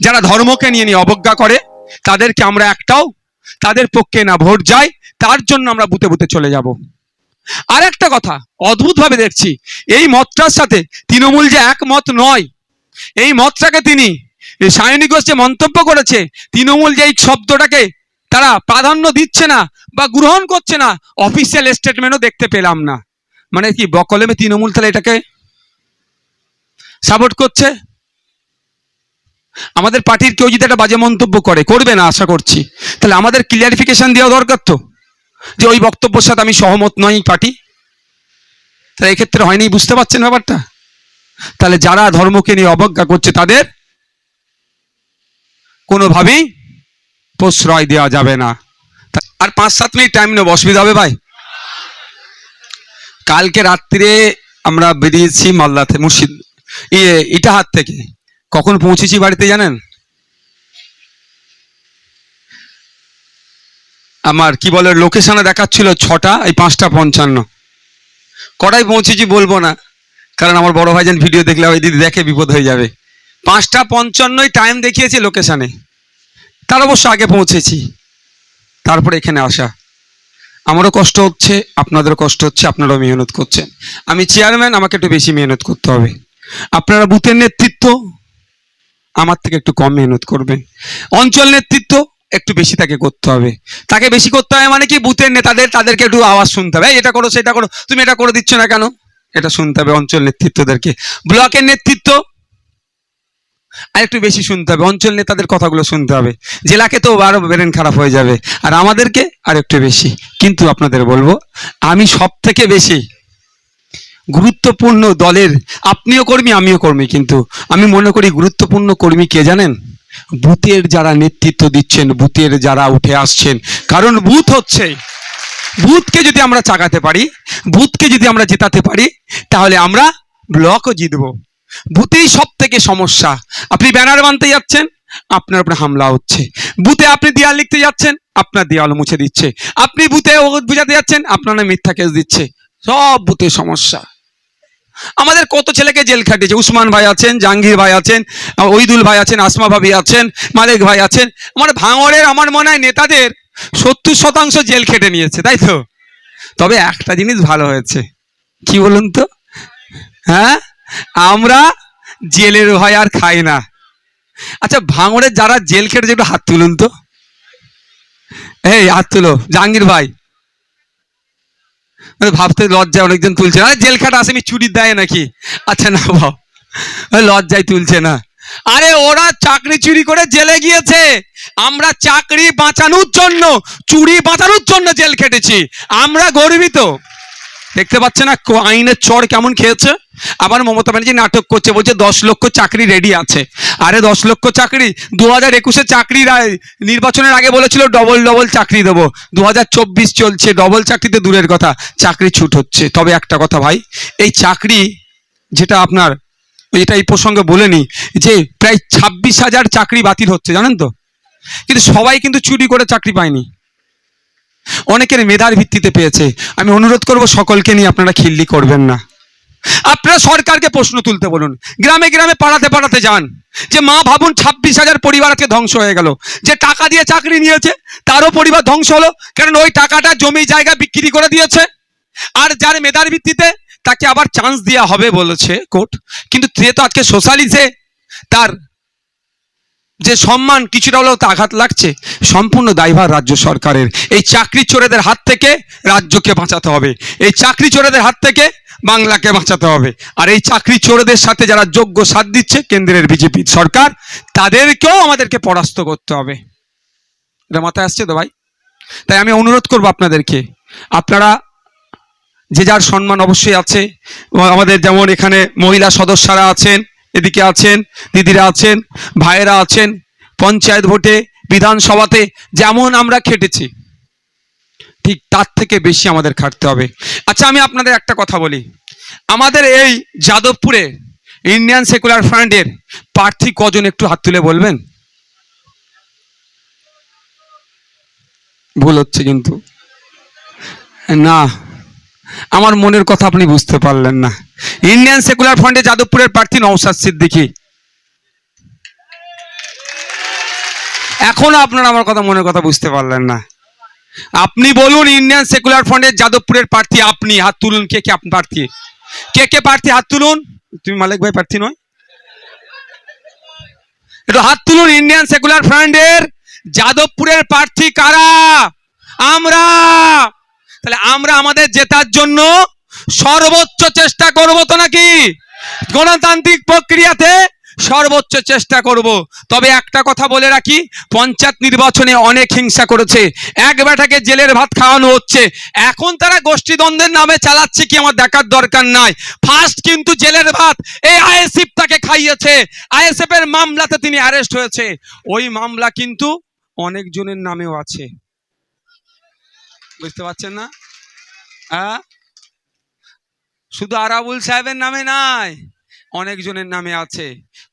যারা ধর্মকে নিয়ে নিয়ে অবজ্ঞা করে, তাদেরকে আমরা একটাও, তাদের পক্ষে না ভোট যায়, তার জন্য আমরা বুতে বুতে চলে যাব। আর একটা কথা, অদ্ভুতভাবে দেখছি, এই মতটার সাথে তৃণমূল যে একমত নয়, এই মতটাকে তিনি সায়নী যে মন্তব্য করেছে, তৃণমূল যে এই শব্দটাকে তারা প্রাধান্য দিচ্ছে না বা গ্রহণ করছে না, অফিসিয়াল স্টেটমেন্টও দেখতে পেলাম না। মানে কি, বকলেমে তৃণমূল তাহলে এটাকে সাপোর্ট করছে? আমাদের পার্টির কেউ যদি একটা বাজে মন্তব্য করে, করবে না, আশা করছি। তাহলে আমাদের ক্লিয়ারিফিকেশন দেওয়া দরকার তো, যে ওই বক্তব্যের সাথে আমি সহমত নই পার্টি। তাহলে এক্ষেত্রে হয়নি, বুঝতে পারছেন ব্যাপারটা? তাহলে যারা ধর্মকে নিয়ে অবজ্ঞা করছে, তাদের কোনোভাবেই প্রশ্রয় দেওয়া যাবে না। আর পাঁচ সাত মিনিট টাইম নেব, অসুবিধা হবে ভাই? কালকে রাত্রিরে আমরা বেরিয়েছি মালদাতে, মুর্শিদ ইয়ে ইটাহাত থেকে। কখন পৌঁছেছি বাড়িতে জানেন? আমার, কি বলে লোকেশনে দেখাচ্ছিল ছটা, এই পাঁচটা পঞ্চান্ন। কটায় পৌঁছেছি বলব না, কারণ আমার বড় ভাইজান ভিডিও দেখলে ওই দিদি দেখে বিপদ হয়ে যাবে। পাঁচটা পঞ্চান্নই টাইম দেখিয়েছে লোকেশনে তার অবশ্য আগে পৌঁছেছি। তারপরে এখানে আসা। আমারও কষ্ট হচ্ছে, আপনাদেরও কষ্ট হচ্ছে, আপনারাও মেহনত করছেন। আমি চেয়ারম্যান আমাকে একটু বেশি মেহনত করতে হবে। আপনারা বুথের নেতৃত্ব আমার থেকে একটু কম মেহনত করবেন অঞ্চল নেতৃত্ব একটু বেশি তাকে করতে হবে। তাকে বেশি করতে হবে মানে কি? বুথের নেতাদের তাদেরকে একটু আওয়াজ শুনতে হবে। "এই, এটা করো সেটা করো। তুমি এটা করে দিচ্ছ না কেন? এটা শুনতে হবে অঞ্চল নেতৃত্বদেরকে। ব্লকের নেতৃত্ব আর একটু বেশি শুনতে হবে। অঞ্চল নেতাদের কথাগুলো শুনতে হবে। জেলাকে তো আরও ব্রেন খারাপ হয়ে যাবে। আর আমাদেরকে আর একটু বেশি। কিন্তু আপনাদের বলব আমি সব থেকে বেশি গুরুত্বপূর্ণ দলের আপনিও কর্মী, আমিও কর্মী, কিন্তু আমি মনে করি গুরুত্বপূর্ণ কর্মী কে জানেন? বুথের যারা নেতৃত্ব দিচ্ছেন, বুথের যারা উঠে আসছেন। কারণ বুথ হচ্ছে, বুথকে যদি আমরা চাকাতে পারি, বুথকে যদি আমরা জেতাতে পারি, তাহলে আমরা ব্লকও জিতবো। বুথেই সব থেকে সমস্যা। আপনি ব্যানার বানতে যাচ্ছেন, আপনার উপরে হামলা হচ্ছে। বুথে আপনি দেয়াল লিখতে যাচ্ছেন, আপনার দেয়াল মুছে দিচ্ছে। আপনি বুথে বুঝাতে যাচ্ছেন, আপনারা মিথ্যা কেস দিচ্ছে। সব বুথে সমস্যা। আমাদের কত ছেলেকে জেল খাটিয়েছে? উসমান ভাই আছেন, জাহাঙ্গীর ভাই আছেন ওইদুল ভাই আছেন, আসমা ভাবি আছেন, মালিক ভাই আছেন। আমার ভাঙড়ের, আমার মনে হয় নেতাদের সত্তর শতাংশ জেল খেটে নিয়েছে, তাই তো? তবে একটা জিনিস ভালো হয়েছে। কি বলুন তো? হ্যাঁ? আমরা জেলের ভয় আর খাই না। আচ্ছা ভাঙড়ের যারা জেল খেটেছে, একটু হাত তুলুন তো। এই, হাত তুলো, জাহাঙ্গীর ভাই। ভাবতে লজ্জায় অনেকজন তুলছে না। জেল খাটা আসামি চুরি দেয় নাকি? আচ্ছা না বাবা। লজ্জায় তুলছে না। আরে ওরা চাকরি চুরি করে জেলে গিয়েছে। আমরা চাকরি বাঁচানোর জন্য, চুরি বাঁচানোর জন্য জেল খেটেছি। আমরা গর্বিত। দেখতে পাচ্ছে না আইনের চর কেমন খেয়েছে? আবার মমতা ব্যানার্জি নাটক করছে, বলছে দশ লক্ষ চাকরি রেডি আছে। আরে দশ লক্ষ চাকরি? দু হাজার একুশে চাকরি নির্বাচনের আগে বলেছিল ডবল ডবল চাকরি দেবো। দু হাজার চব্বিশ চলছে ডবল চাকরিতে দূরের কথা। চাকরি ছুট হচ্ছে। তবে একটা কথা ভাই, এই চাকরি যেটা আপনার, এটা এই প্রসঙ্গে বলে নি যে প্রায় ছাব্বিশ হাজার চাকরি বাতিল হচ্ছে, জানেন তো? কিন্তু সবাই কিন্তু চুরি করে চাকরি পায়নি। অনেকের মেধার ভিত্তিতে পেয়েছে। আমি অনুরোধ করব সকলকে নিয়ে আপনারা খিল্লি করবেন না। আপনারা সরকারকে প্রশ্ন তুলতে বলুন। গ্রামে গ্রামে পাড়াতে পাড়াতে যান। যে মা ভাবুন ছাব্বিশ হাজার পরিবার আজকে ধ্বংস হয়ে গেল। যে টাকা দিয়ে চাকরি নিয়েছে, তারও পরিবার ধ্বংস হলো। কারণ ওই টাকাটা জমি জায়গা বিক্রি করে দিয়েছে। আর যার মেধার ভিত্তিতে তাকে আবার চান্স দেওয়া হবে বলেছে কোর্ট। কিন্তু সে তো আজকে সোশ্যালিসে তার যে সম্মান, কিছুটা হলেও তো আঘাত লাগছে। সম্পূর্ণ দায়ভার রাজ্য সরকারের। এই চাকরি চোরেদের হাত থেকে রাজ্যকে বাঁচাতে হবে। এই চাকরি চোরেদের হাত থেকে বাংলাকে বাঁচাতে হবে। আর এই চাকরি চোরদের সাথে যারা যোগ্য সাথ দিচ্ছে, কেন্দ্রের বিজেপি সরকার, তাদেরকেও আমাদেরকে পরাস্ত করতে হবে। এটা মাথায় আসছে তো ভাই? তাই আমি অনুরোধ করব আপনাদেরকে, আপনারা যে যার সম্মান অবশ্যই আছে আমাদের যেমন এখানে মহিলা সদস্যরা আছেন, এদিকে আছেন, দিদিরা আছেন, ভাইয়েরা আছেন, পঞ্চায়েত ভোটে, বিধানসভাতে যেমন আমরা খেটেছি ঠিক তার থেকে বেশি আমাদের খাটতে হবে। আচ্ছা আমি আপনাদের একটা কথা বলি। আমাদের এই যাদবপুরে ইন্ডিয়ান সেকুলার ফ্রন্টের প্রার্থী কজন একটু হাত তুলে বলবেন? ভুল হচ্ছে কিন্তু। না, আমার মনের কথা আপনি বুঝতে পারলেন না। ইন্ডিয়ান সেকুলার ফ্রন্টে যাদবপুরের প্রার্থী নৌসাদ সিদ্দিকী। এখনও আপনারা আমার কথা মনের কথা বুঝতে পারলেন না। আপনি বলুন ইন্ডিয়ান সেকুলার ফ্রন্টের যাদবপুরের প্রার্থী আপনি, হাত তুলুন, কে কে আপনি প্রার্থী? কে কে প্রার্থী? হাত তুলুন। তুমি মালিক ভাই প্রার্থী নয়। একটু হাত তুলুন ইন্ডিয়ান সেকুলার ফ্রন্টের যাদবপুরের প্রার্থী কারা? আমরা। তাহলে আমরা আমাদের জেতার জন্য সর্বোচ্চ চেষ্টা করব তো নাকি? গণতান্ত্রিক প্রক্রিয়াতে সর্বোচ্চ চেষ্টা করব। তবে একটা কথা বলে রাখি, পঞ্চায়েত নির্বাচনে অনেক হিংসা করেছে। এক বেটাকে জেলের ভাত খাওয়ানো হচ্ছে। এখন তারা গোষ্ঠীদ্বন্দ্বের নামে চালাচ্ছে কি আমার দেখার দরকার নাই। ফার্স্ট কিন্তু জেলের ভাত, এই আইএসএফ তাকে খাইয়েছে। আইএসএফ এর মামলাতে তিনি অ্যারেস্ট হয়েছে। ওই মামলা কিন্তু অনেকজনের নামেও আছে। বুঝতে পারছেন না? হ্যাঁ শুধু আরাবুল সাহেবের নামে নাই। অনেকজনের নামে আছে।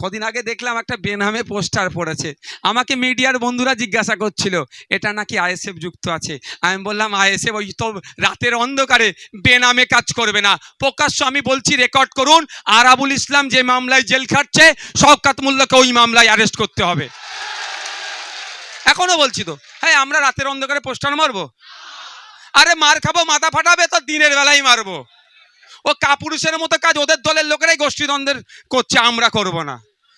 কদিন আগে দেখলাম একটা বেনামে পোস্টার পড়েছে। আমাকে মিডিয়ার বন্ধুরা জিজ্ঞাসা করছিল, এটা নাকি আইএসএফ যুক্ত আছে? আমি বললাম, আইএসএফ ওই তো রাতের অন্ধকারে বেনামে কাজ করবে না। প্রকাশ্য আমি বলছি, রেকর্ড করুন, আরাবুল ইসলাম যে মামলায় জেল খাটছে, শওকাত মোল্লাকে ওই মামলায় অ্যারেস্ট করতে হবে। এখনও বলছি তো হ্যাঁ আমরা রাতের অন্ধকারে পোস্টার মারবো? আরে, মার খাব, মাথা ফাটাবে, তো দিনের বেলায় মারবো। ও কাপুরুষের মতো কাজ ওদের দলের লোকেরাই গোষ্ঠীদ্বন্দ্বের করছে, আমরা করব না।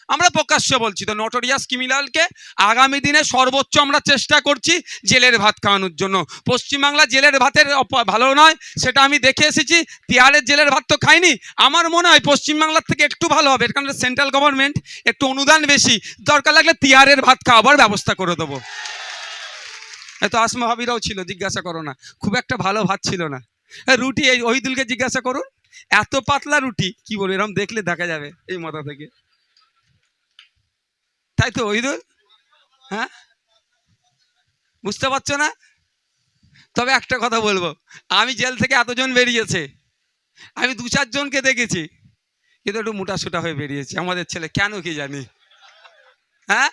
আমরা প্রকাশ্য বলছি, তো নটোরিয়াস কিমিলালকে আগামী দিনে সর্বোচ্চ আমরা চেষ্টা করছি জেলের ভাত খাওয়ানোর জন্য। পশ্চিমবাংলা জেলের ভাতের ভালো নয়, সেটা আমি দেখে এসেছি, তিহারের জেলের ভাত তো খাইনি। আমার মনে হয় পশ্চিমবাংলার থেকে একটু ভালো হবে কারণে সেন্ট্রাল গভর্নমেন্ট একটু অনুদান বেশি, দরকার লাগলে তিহারের ভাত খাওয়াবার ব্যবস্থা করে দেবো। এত আসমা ভাবিরাও ছিল, জিজ্ঞাসা করো না, খুব একটা ভালো ভাত ছিল না। রুটি, এই ওহিদুলকে জিজ্ঞাসা করুন। এত পাতলা রুটি, কি বলব এরকম দেখলে দেখা যাবে এই মাথা থেকে। তাই তো ওহিদুল হ্যাঁ? বুঝতে পারছ না? তবে একটা কথা বলব, আমি জেল থেকে এতজন বেরিয়েছে, আমি দু চারজনকে দেখেছি, কিন্তু একটু মোটা সোটা হয়ে বেরিয়েছে। আমাদের ছেলে কেন কি জানি? হ্যাঁ?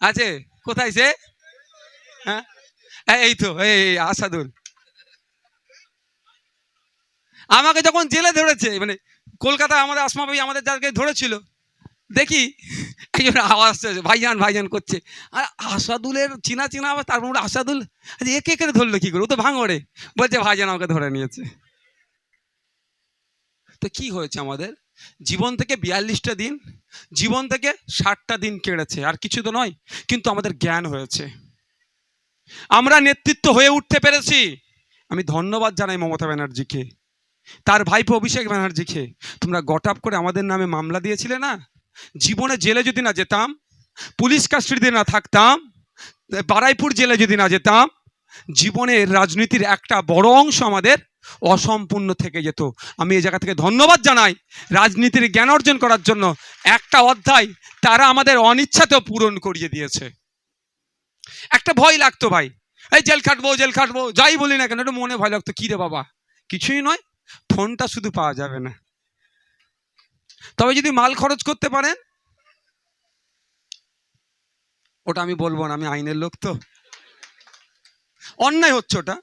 আছে? কোথায় সে? হ্যাঁ? এই- তো এই, আসাদুল। আমাকে যখন জেলে ধরেছে মানে কলকাতায় আমাদের আসমা ভাই আমাদের যাকে ধরেছিল দেখি একজন আওয়াজ আসছে, ভাইজান ভাইজান করছে। আর আসাদুলের চিনা চিনা আওয়াজ তারপর বলে, আসাদুল একে একে ধরলো কি করে? ও তো ভাঙড়ে। বলছে ভাইজান আমাকে ধরে নিয়েছে। তো কি হয়েছে আমাদের? জীবন থেকে বিয়াল্লিশটা দিন জীবন থেকে ষাটটা দিন কেড়েছে আর কিছু তো নয় কিন্তু আমাদের জ্ঞান হয়েছে। আমরা নেতৃত্ব হয়ে উঠতে পেরেছি। আমি ধন্যবাদ জানাই মমতা ব্যানার্জিকে। তার ভাইপো অভিষেক ব্যানার্জিকে। তোমরা গটাপ করে আমাদের নামে মামলা দিয়েছিলে না? জীবনে জেলে যদি না যেতাম, পুলিশ কাস্টডিতে না থাকতাম, বারাইপুর জেলে যদি না যেতাম জীবনের রাজনীতির একটা বড় অংশ আমাদের অসম্পূর্ণ থেকে যেত। আমি এই জায়গা থেকে ধন্যবাদ জানাই রাজনীতির জ্ঞান অর্জন করার জন্য। একটা অধ্যায় তারা আমাদের অনিচ্ছাতেও পূরণ করিয়ে দিয়েছে। একটা ভয় লাগতো ভাই। এই জেল খাটবো জেল খাটবো, যাই বলি না কেন, একটু মনে ভয় লাগতো। কি রে বাবা? কিছুই নয়। ফোনটা শুধু পাওয়া যাবে না। তবে যদি মাল খরচ করতে পারেন, ওটা আমি বলব না, আমি আইনের লোক তো। অন্যায় হচ্ছে ওটা।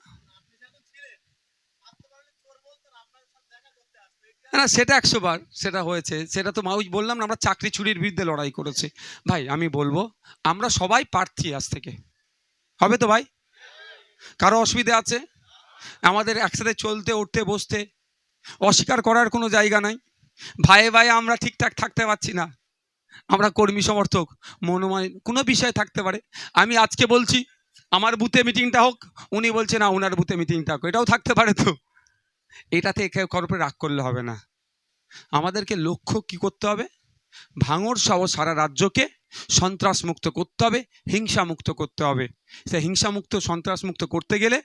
না, সেটা একশো বার সেটা হয়েছে। সেটা তো মাউজ বললাম না, আমরা চাকরি চুরির বিরুদ্ধে লড়াই করেছি। ভাই, আমি বলব, আমরা সবাই প্রার্থী আজ থেকে। হবে তো ভাই? কারও অসুবিধা আছে? আমাদের একসাথে চলতে, উঠতে, বসতে অস্বীকার করার কোনো জায়গা নাই। ভাইয়ে ভাইয়ে আমরা ঠিকঠাক থাকতে পারছি না। আমরা কর্মী সমর্থক, মনোময়, কোনো বিষয় থাকতে পারে। আমি আজকে বলছি, আমার বুথে মিটিংটা হোক, উনি বলছে, না ওনার বুথে মিটিংটা হোক এটাও থাকতে পারে তো। এটাতে একে কারোর উপরে রাগ করলে হবে না। আমাদেরকে লক্ষ্য কি করতে হবে? ভাঙড় সহ সারা রাজ্যকে সন্ত্রাস মুক্ত করতে হবে হিংসা মুক্ত করতে হবে। সে হিংসা মুক্ত সন্ত্রাস মুক্ত করতে গেলে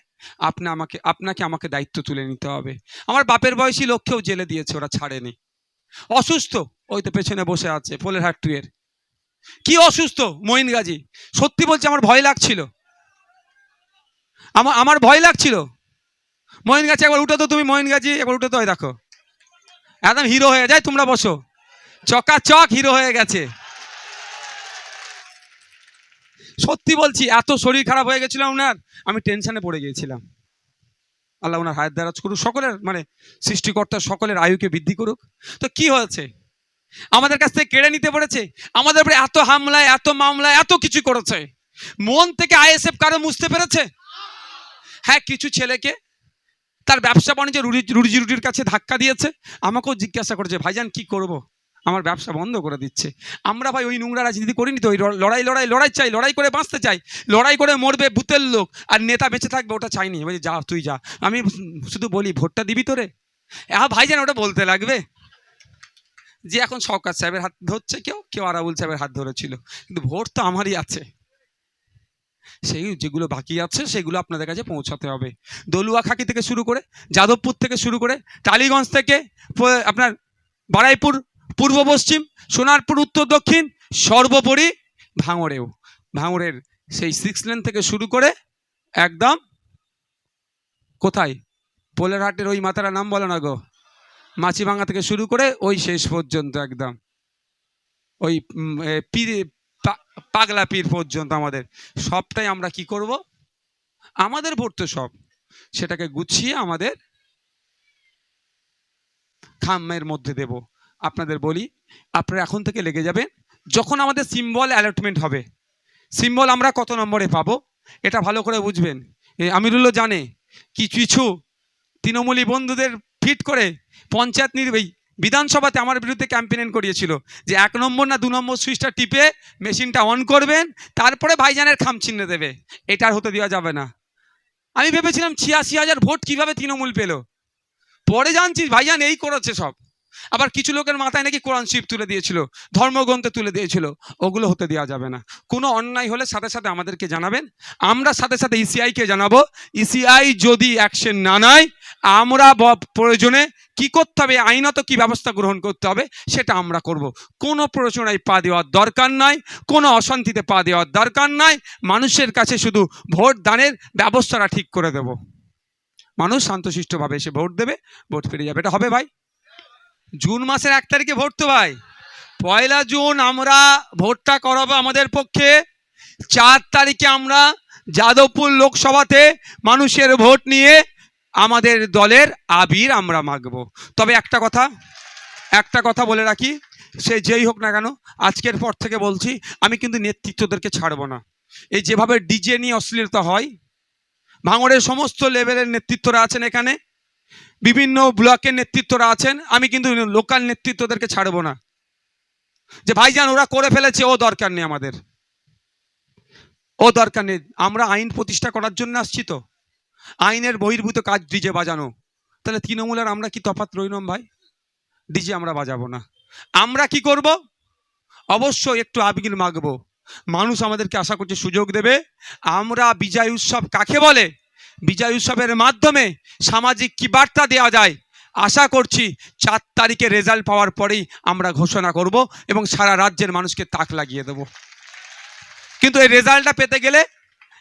আপনি আমাকে, আপনাকে আমাকে দায়িত্ব তুলে নিতে হবে। আমার বাপের বয়সী লক্ষ্যেও জেলে দিয়েছে, ওরা ছাড়েনি। অসুস্থ, ওই তো পেছনে বসে আছে পোলের হাট টুয়ের কি অসুস্থ মঈন গাজী সত্যি বলছে, আমার ভয় লাগছিল। আমার আমার ভয় লাগছিল। মঈন গাছি একবার উঠে তো তুমি মঈন গাছি একবার উঠে তো দেখো। একদম হিরো হয়ে যায়, তোমরা বসো। চকাচক হিরো হয়ে গেছে। সত্যি বলছি, এত শরীর খারাপ হয়ে গেছিল ওনার, আমি টেনশনে পড়ে গিয়েছিলাম। আল্লাহ ওনার হায়াত দারাজ করুক, সকলের মানে সৃষ্টিকর্তা সকলের আয়ুকে বৃদ্ধি করুক। তো কি হয়েছে? আমাদের কাছ থেকে কেড়ে নিতে পেরেছে? আমাদের উপরে এত হামলায়, এত মামলায়, এত কিছু করেছে। মন থেকে আইএসএফ কারও মুছতে পেরেছে? হ্যাঁ কিছু ছেলেকে তার ব্যবসা বাণিজ্য রুজি রুটির কাছে ধাক্কা দিয়েছে। আমাকেও জিজ্ঞাসা করেছে, ভাইজান, কি করব? আমার ব্যবসা বন্ধ করে দিচ্ছে। আমরা ভাই ওই নোংরা রাজনীতি করিনি তো, ওই লড়াই লড়াই লড়াই চাই, লড়াই করে বাঁচতে চাই। লড়াই করে মরবে ভূতের লোক, আর নেতা বেঁচে থাকবে ওটা চাইনি। বলছি যা, তুই যা। আমি শুধু বলি, ভোটটা দিবি তোরে? হ্যাঁ ভাইজান, ওটা বলতে লাগবে। যে এখন সরকার সাহেবের হাত ধরছে কেউ কেউ আরাবুল সাহেবের হাত ধরেছিল। কিন্তু ভোট তো আমারই আছে। সেই যেগুলো বাকি আছে, সেগুলো আপনাদের কাছে পৌঁছাতে হবে। দলুয়া খাকি থেকে শুরু করে, যাদবপুর থেকে শুরু করে, টালিগঞ্জ থেকে আপনার বারাইপুর পূর্ব পশ্চিম, সোনারপুর, উত্তর দক্ষিণ, সর্বোপরি ভাঙড়েও। ভাঙড়ের সেই সিক্স লেন থেকে শুরু করে একদম কোথায়? পোলেরহাটের ওই মাতারা নাম বলো না গো। মাছিভাঙা থেকে শুরু করে ওই শেষ পর্যন্ত একদম। ওই পীর পাগলা পীর পর্যন্ত আমাদের। সবটাই আমরা কি করব? আমাদের ভোট তো সব। সেটাকে গুছিয়ে আমাদের খামের মধ্যে দেব। আপনাদের বলি, আপনারা এখন থেকে লেগে যাবেন। যখন আমাদের সিম্বল অ্যালটমেন্ট হবে সিম্বল আমরা কত নম্বরে পাবো, এটা ভালো করে বুঝবেন। এ আমিরুল্লাহ জানে কিছু কিছু তৃণমূলী বন্ধুদের ফিট করে পঞ্চায়েত নির্বাহী, বিধানসভাতে আমার বিরুদ্ধে ক্যাম্পেইন করিয়েছিল যে এক নম্বর না দু নম্বর সুইচটা টিপে মেশিনটা অন করবেন, তারপরে ভাইজানের খাম চিহ্ন দেবে। এটা আর হতে দেওয়া যাবে না। আমি ভেবেছিলাম ছিয়াশি হাজার ভোট কীভাবে তৃণমূল পেল? পরে জানছি ভাইজান এই করেছে সব। আবার কিছু লোকের মাথায় নাকি কোরআন শিব তুলে দিয়েছিল, ধর্মগ্রন্থ তুলে দিয়েছিল, ওগুলো হতে দেওয়া যাবে না। কোনো অন্যায় হলে সাথে সাথে আমাদেরকে জানাবেন, আমরা সাথে সাথে ইসিআইকে জানাব। ইসিআই যদি অ্যাকশন না নেয়, আমরা প্রয়োজনে কি করতে হবে, আইনত কি ব্যবস্থা গ্রহণ করতে হবে, সেটা আমরা করব। কোনো প্ররোচনায় পা দেওয়ার দরকার নাই, কোনো অশান্তিতে পা দেওয়ার দরকার নাই, মানুষের কাছে শুধু ভোট দানের ব্যবস্থাটা ঠিক করে দেব। মানুষ শান্তশিষ্টভাবে এসে ভোট দেবে, ভোট ফিরে যাবে। এটা হবে ভাই। জুন মাসের এক তারিখে ভোট তো ভাই। পয়লা জুন আমরা ভোটটা করাবো আমাদের পক্ষে। চার তারিখে আমরা যাদবপুর লোকসভাতে মানুষের ভোট নিয়ে আমাদের দলের আবির আমরা মাগবো। তবে একটা কথা একটা কথা বলে রাখি, সে যেই হোক না কেন, আজকের পর থেকে বলছি, আমি কিন্তু নেতৃত্বদেরকে ছাড়ব না। এই যেভাবে ডিজে নিয়ে অশ্লীলতা হয়, ভাঙড়ের সমস্ত লেভেলের নেতৃত্বরা আছেন এখানে বিভিন্ন ব্লকের নেতৃত্বরা আছেন, আমি কিন্তু লোকাল নেতৃত্বদেরকে ছাড়বো না। যে ভাইজান, ওরা করে ফেলেছে, ও দরকার নেই আমাদের। ও দরকার নেই। আমরা আইন প্রতিষ্ঠা করার জন্য আসছি তো। আইনের বহির্ভূত কাজ ডিজে বাজানো। তাহলে তৃণমূলের আমরা কি তফাৎ রইলাম ভাই? ডিজে আমরা বাজাবো না। আমরা কি করব? অবশ্যই একটু আবির মাগবো। মানুষ আমাদেরকে আশা করছে সুযোগ দেবে। আমরা বিজয় উৎসব কাকে বলে? বিজয় উৎসবের মাধ্যমে সামাজিক কি বার্তা দেওয়া যায়? আশা করছি চার তারিখে রেজাল্ট পাওয়ার পরেই আমরা ঘোষণা করব এবং সারা রাজ্যের মানুষকে তাক লাগিয়ে দেব। কিন্তু এই রেজাল্টটা পেতে গেলে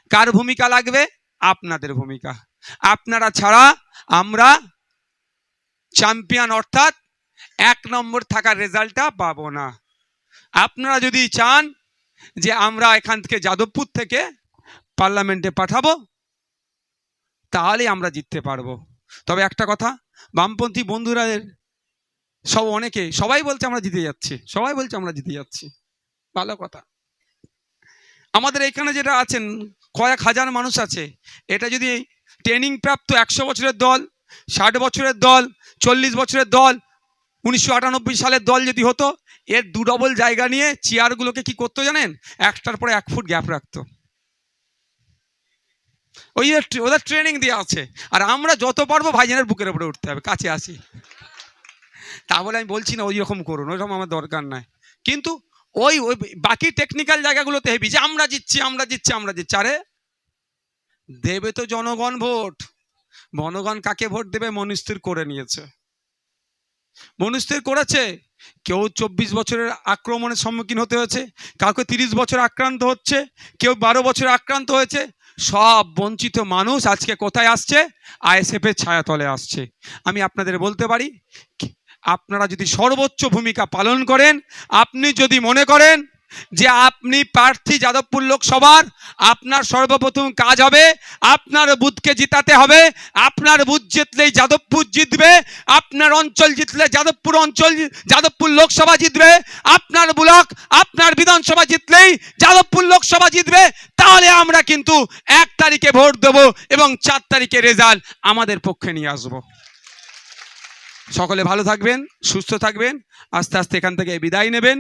কার ভূমিকা লাগবে? আপনাদের ভূমিকা। আপনারা ছাড়া আমরা চ্যাম্পিয়ন অর্থাৎ এক নম্বর থাকার রেজাল্টটা পাবো না। আপনারা যদি চান যে আমরা এখান থেকে যাদবপুর থেকে পার্লামেন্টে পাঠাবো তাহলেই আমরা জিততে পারব। তবে একটা কথা, বামপন্থী বন্ধুরা সব অনেকে, সবাই বলছে আমরা জিতে যাচ্ছি, সবাই বলছে আমরা জিতে যাচ্ছি। ভালো কথা। আমাদের এখানে যেটা আছেন, কয়েক হাজার মানুষ আছে। এটা যদি ট্রেনিং প্রাপ্ত একশো বছরের দল, ষাট বছরের দল, চল্লিশ বছরের দল, উনিশশো আটানব্বই সালের দল যদি হতো, এর দু ডবল জায়গা নিয়ে চেয়ারগুলোকে কি করতো জানেন? একটার পরে এক ফুট গ্যাপ রাখতো। ওই ওদের ট্রেনিং দেওয়া আছে। আর আমরা যত পারব ভাইজানের বুকের উপরে উঠতে হবে, কাছে আসি। তা বলে আমি বলছি না, ওই রকম করুন ওইরকম আমার দরকার নাই। কিন্তু ওই ওই বাকি টেকনিক্যাল জায়গাগুলোতে হেবি, যে আমরা জিতছি আমরা জিতছি আমরা জিতছি। আরে, দেবে তো জনগণ ভোট। জনগণ কাকে ভোট দেবে? মনুস্থির করে নিয়েছে। মনুস্থির করেছে। কেউ চব্বিশ বছরের আক্রমণের সম্মুখীন হতে হয়েছে, কাউকে তিরিশ বছর আক্রান্ত হচ্ছে, কেউ বারো বছর আক্রান্ত হয়েছে সব বঞ্চিত মানুষ আজকে কোথায় আসছে? আইএসএফ এর ছায়াতলে আসছে। আমি আপনাদের বলতে পারি, আপনারা যদি সর্বোচ্চ ভূমিকা পালন করেন, আপনি যদি মনে করেন যে আপনি প্রার্থী যাদবপুর লোকসভার, আপনার সর্বপ্রথম কাজ হবে, আপনার বুথকে জিতাতে হবে, আপনার বুথ জিতলেই যাদবপুর জিতবে, আপনার অঞ্চল জিতলে যাদবপুর অঞ্চল, যাদবপুর লোকসভা জিতবে, আপনার ব্লক, আপনার বিধানসভা জিতলেই যাদবপুর লোকসভা জিতবে। তাহলে আমরা কিন্তু এক তারিখে ভোট দেবো এবং চার তারিখে রেজাল্ট আমাদের পক্ষে নিয়ে আসব। সকলে ভালো থাকবেন, সুস্থ থাকবেন, আস্তে আস্তে এখান থেকে বিদায় নেবেন।